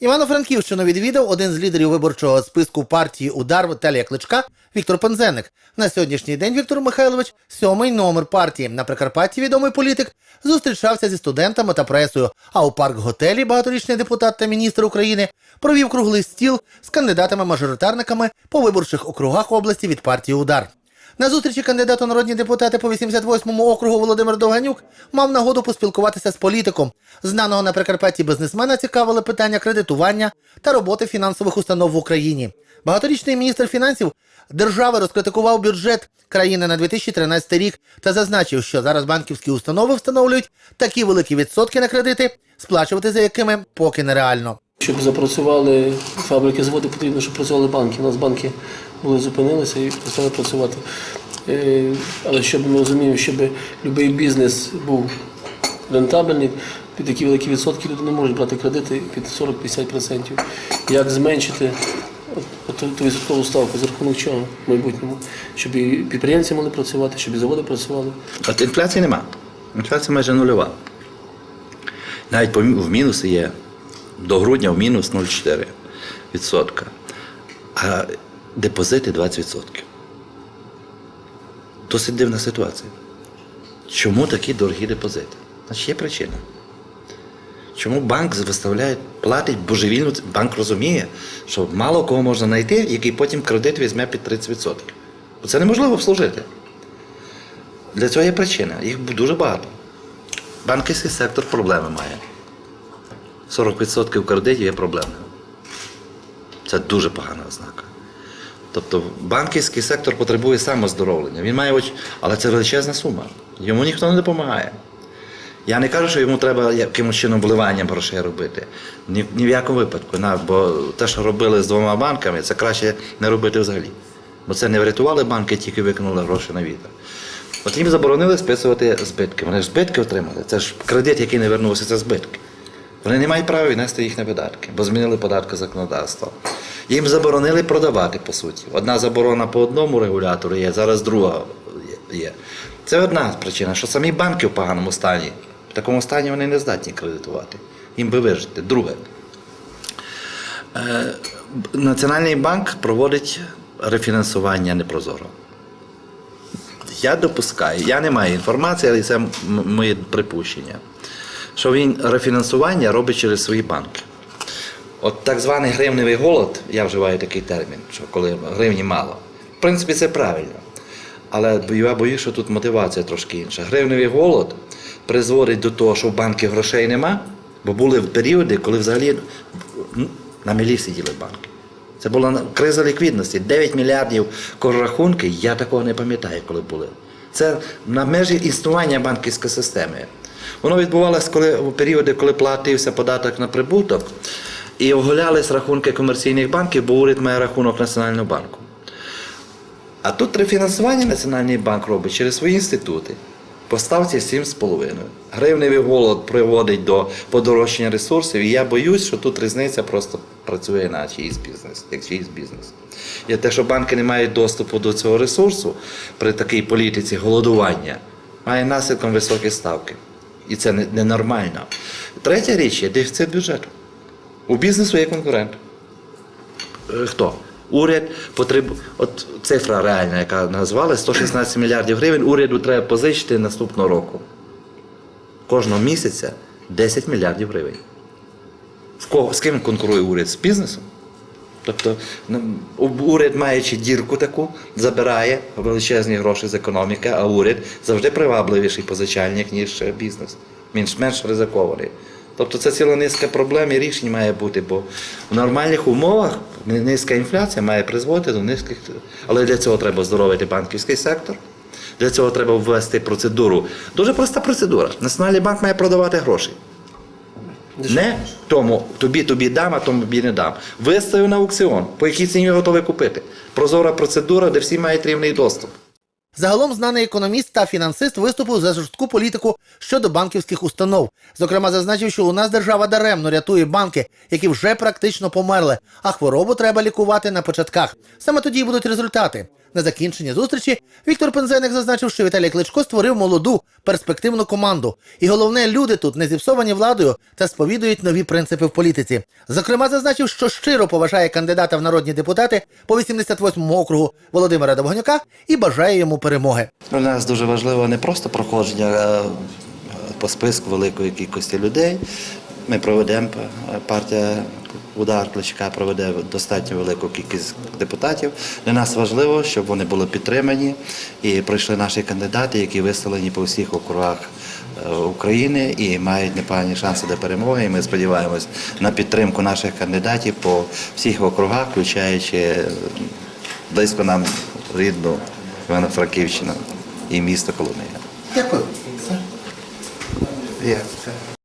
Івано-Франківщину відвідав один з лідерів виборчого списку партії Удар Віталія Кличка Віктор Пензенник. На сьогоднішній день Віктор Михайлович, сьомий номер партії. На Прикарпатті відомий політик зустрічався зі студентами та пресою. А у парк-готелі багаторічний депутат та міністр України провів круглий стіл з кандидатами-мажоритарниками по виборчих округах області від партії Удар. На зустрічі кандидат у народні депутати по 88-му округу Володимир Довганюк мав нагоду поспілкуватися з політиком. Знаного на Прикарпатті бізнесмена цікавили питання кредитування та роботи фінансових установ в Україні. Багаторічний міністр фінансів держави розкритикував бюджет країни на 2013 рік та зазначив, що зараз банківські установи встановлюють такі великі відсотки на кредити, сплачувати за якими поки нереально. Щоб запрацювали фабрики, заводи, потрібно, щоб працювали банки. У нас банки були зупинилися і почали працювати. Е, Але щоб ми розуміємо, щоб будь-який бізнес був рентабельний, під такі великі відсотки люди не можуть брати кредити під 40-50%. Як зменшити ту- відсоткову ставку, за рахунок чого в майбутньому, щоб і підприємці могли працювати, щоб і заводи працювали. От інфляції нема. Інфляція майже нульова. Навіть в мінуси є до грудня в мінус 0,4%. А депозити 20%. Досить дивна ситуація. Чому такі дорогі депозити? Значить, є причина. Чому банк виставляє, платить божевільну банк розуміє, що мало кого можна знайти, який потім кредит візьме під 30%. Бо це неможливо обслужити. Для цього є причина. Їх дуже багато. Банківський сектор проблеми має. 40% кредитів є проблемою. Це дуже погана ознака. Тобто банківський сектор потребує самоздоровлення. Він має але це величезна сума. Йому ніхто не допомагає. Я не кажу, що йому треба якимось чином вливанням грошей робити. Ні, ні в якому випадку. На, бо те, що робили з двома банками, це краще не робити взагалі. Бо це не врятували банки, тільки викинули гроші на вітер. От їм заборонили списувати збитки. Вони ж збитки отримали. Це ж кредит, який не вернувся, це збитки. Вони не мають права віднести їх на видатки, бо змінили податки законодавства. Їм заборонили продавати, по суті. Одна заборона по одному регулятору є, зараз друга є. Це одна причина, що самі банки в поганому стані. В такому стані вони не здатні кредитувати. Їм би вижити. Друге. Е, Національний банк проводить рефінансування непрозоро. Я допускаю, я не маю інформації, але це моє припущення, що він рефінансування робить через свої банки. От так званий гривневий голод, я вживаю такий термін, що коли гривні мало. В принципі, це правильно. Але я боюся, що тут мотивація трошки інша. Гривневий голод призводить до того, що в банків грошей нема, бо були періоди, коли взагалі на мілі сиділи банки. Це була криза ліквідності. 9 мільярдів коррахунки, я такого не пам'ятаю, коли були. Це на межі існування банківської системи. Воно відбувалося коли, у періоди, коли платився податок на прибуток, і оголялись рахунки комерційних банків, бо уряд має рахунок Національного банку. А тут рефінансування Національний банк робить через свої інститути. По ставці 7,5. Гривневий голод приводить до подорожчання ресурсів, і я боюсь, що тут різниця просто працює на чиїсь бізнес, як чиїсь бізнес. І те, що банки не мають доступу до цього ресурсу при такій політиці голодування, має наслідком високі ставки. І це ненормально. Третя річ є дефіцит бюджету. У бізнесу є конкурент. Е, Хто? Уряд потребує. От цифра реальна, яка назвали 116 мільярдів гривень. Уряду треба позичити наступного року. Кожного місяця 10 мільярдів гривень. В кого, з ким конкурує уряд? З бізнесом? Тобто уряд, маючи дірку таку, забирає величезні гроші з економіки, а уряд завжди привабливіший позичальник, ніж е, бізнес. Ж менш ризикований. Тобто це ціла низка проблем і рішень має бути, бо в нормальних умовах низька інфляція має призводити до низьких. Але для цього треба здоровити банківський сектор. Для цього треба ввести процедуру. Дуже проста процедура. Національний банк має продавати гроші. Не тому тобі тобі дам, а тому тобі не дам. Виставив на аукціон, по якій ціні готові купити. Прозора процедура, де всі мають рівний доступ. Загалом знаний економіст та фінансист виступив за жорстку політику щодо банківських установ. Зокрема, зазначив, що у нас держава даремно рятує банки, які вже практично померли, а хворобу треба лікувати на початках. Саме тоді будуть результати. На закінчення зустрічі Віктор Пензеник зазначив, що Віталій Кличко створив молоду перспективну команду. І головне, люди тут не зіпсовані владою та сповідують нові принципи в політиці. Зокрема, зазначив, що щиро поважає кандидата в народні депутати по 88-му округу Володимира Довгонюка і бажає йому перемоги. Для нас дуже важливо не просто проходження по списку великої кількості людей. Ми проведемо партія удар Кличка проведе достатньо велику кількість депутатів. Для нас важливо, щоб вони були підтримані і пройшли наші кандидати, які виставлені по всіх округах е, України і мають непогані шанси до перемоги. І ми сподіваємось на підтримку наших кандидатів по всіх округах, включаючи е, близько нам рідну Івано-Франківщину і місто Коломия. Дякую. Є.